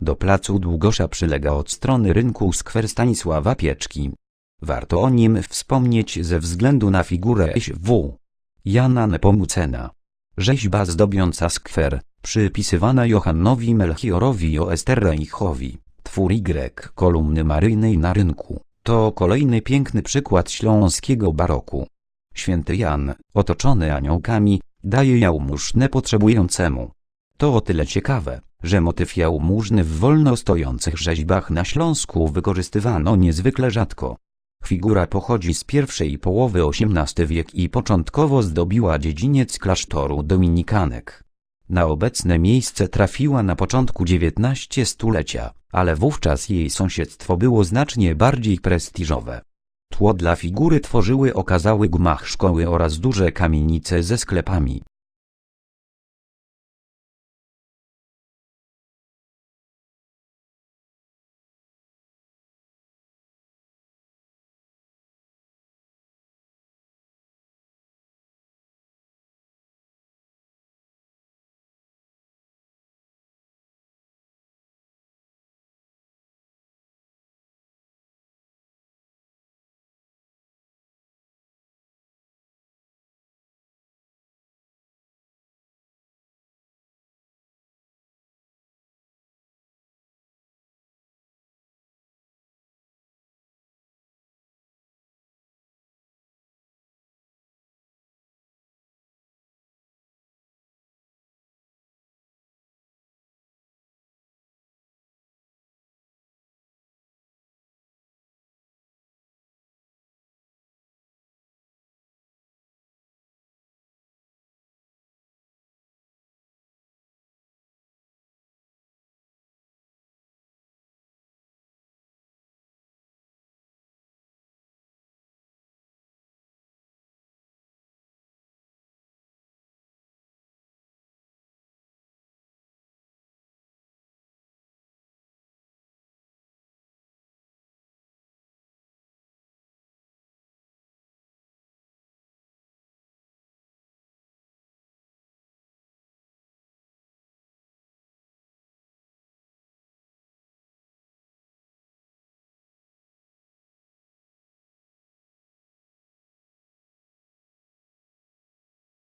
Do placu Długosza przylega od strony rynku skwer Stanisława Pieczki. Warto o nim wspomnieć ze względu na figurę S.W. Jana Nepomucena. Rzeźba zdobiąca skwer, przypisywana Johannowi Melchiorowi Oesterreichowi, twór Y kolumny maryjnej na rynku, to kolejny piękny przykład śląskiego baroku. Święty Jan, otoczony aniołkami, daje jałmużnę potrzebującemu. To o tyle ciekawe, że motyw jałmużny w wolno stojących rzeźbach na Śląsku wykorzystywano niezwykle rzadko. Figura pochodzi z pierwszej połowy XVIII wiek i początkowo zdobiła dziedziniec klasztoru dominikanek. Na obecne miejsce trafiła na początku XIX stulecia, ale wówczas jej sąsiedztwo było znacznie bardziej prestiżowe. Tło dla figury tworzyły okazały gmach szkoły oraz duże kamienice ze sklepami.